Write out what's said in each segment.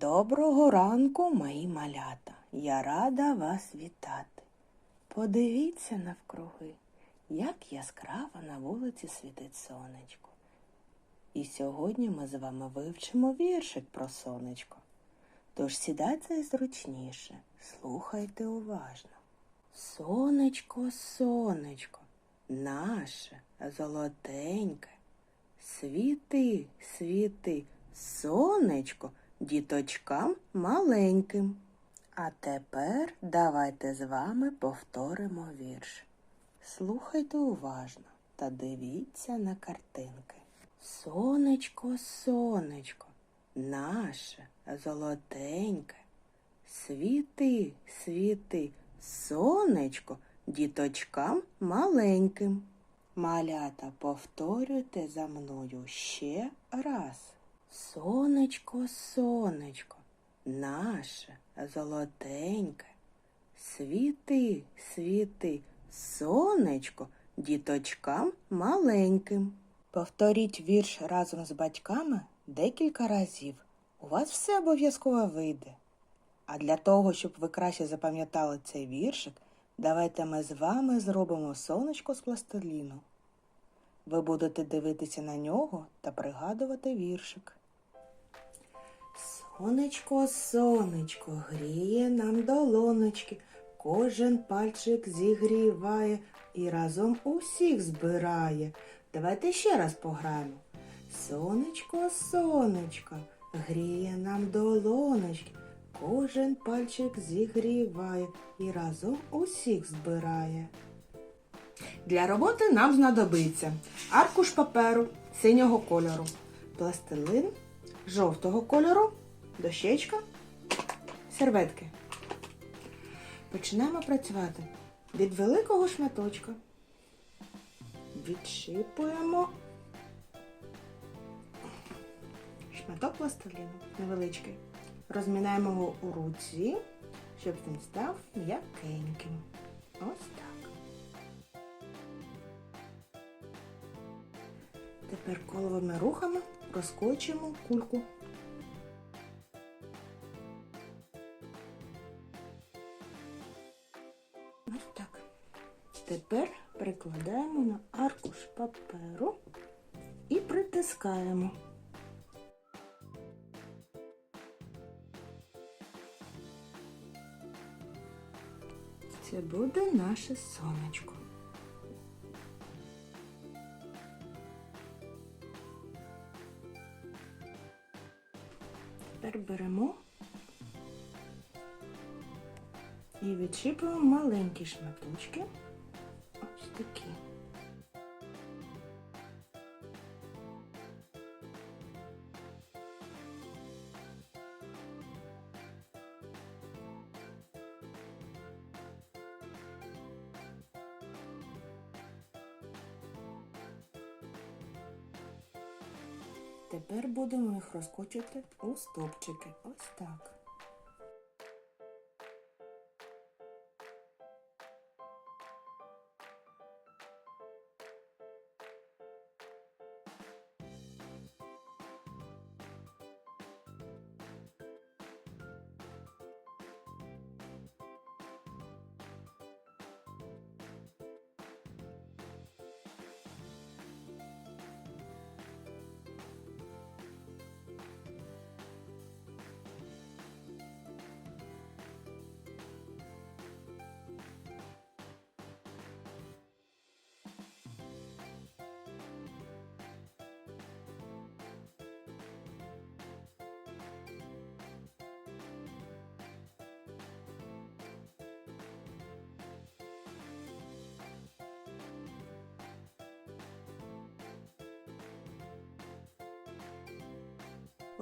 Доброго ранку, мої малята. Я рада вас вітати. Подивіться навкруги, як яскраво на вулиці світить сонечко. І сьогодні ми з вами вивчимо віршик про сонечко. Тож сідайте зручніше, слухайте уважно. Сонечко, сонечко, наше золотеньке, світи, світи, сонечко діточкам маленьким. А тепер давайте з вами повторимо вірш. Слухайте уважно та дивіться на картинки. Сонечко, сонечко, наше золотеньке, світи, світи, сонечко діточкам маленьким. Малята, повторюйте за мною ще раз. Сонечко, сонечко, наше золотеньке, світи, світи, сонечко діточкам маленьким. Повторіть вірш разом з батьками декілька разів. У вас все обов'язково вийде. А для того, щоб ви краще запам'ятали цей віршик, давайте ми з вами зробимо сонечко з пластиліну. Ви будете дивитися на нього та пригадувати віршик. Сонечко, сонечко, гріє нам долоночки, кожен пальчик зігріває і разом усіх збирає. Давайте ще раз пограємо. Сонечко, сонечко, гріє нам долоночки, кожен пальчик зігріває і разом усіх збирає. Для роботи нам знадобиться аркуш паперу синього кольору, пластилин жовтого кольору, дощечка, серветки. Починаємо працювати від великого шматочка. Відшипуємо шматок пластиліну невеличкий. Розмінаємо його у руці, щоб він став м'якеньким. Ось так. Тепер коловими рухами розкочуємо кульку. Тепер прикладаємо на аркуш паперу і притискаємо. Це буде наше сонечко. Тепер беремо і відшипуємо маленькі шматочки. Такі. Тепер будемо їх розкочувати у стовпчики. Ось так.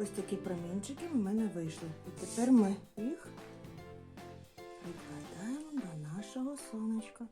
Ось такі промінчики в мене вийшли. І тепер ми їх відкладаємо до нашого сонечка.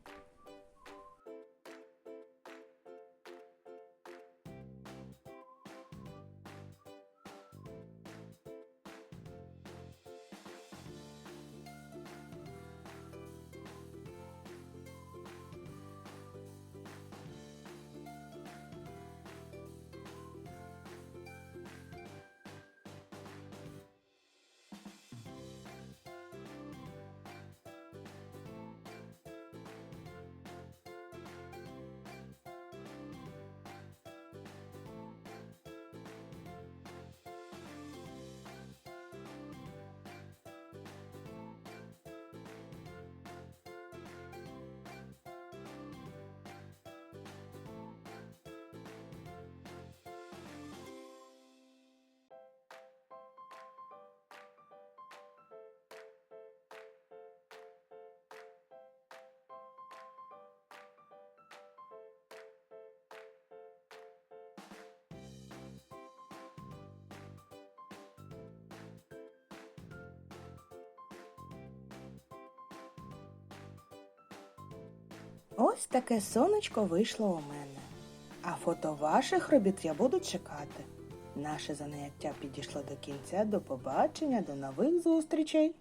Ось таке сонечко вийшло у мене. А фото ваших робіт я буду чекати. Наше заняття підійшло до кінця. До побачення, до нових зустрічей!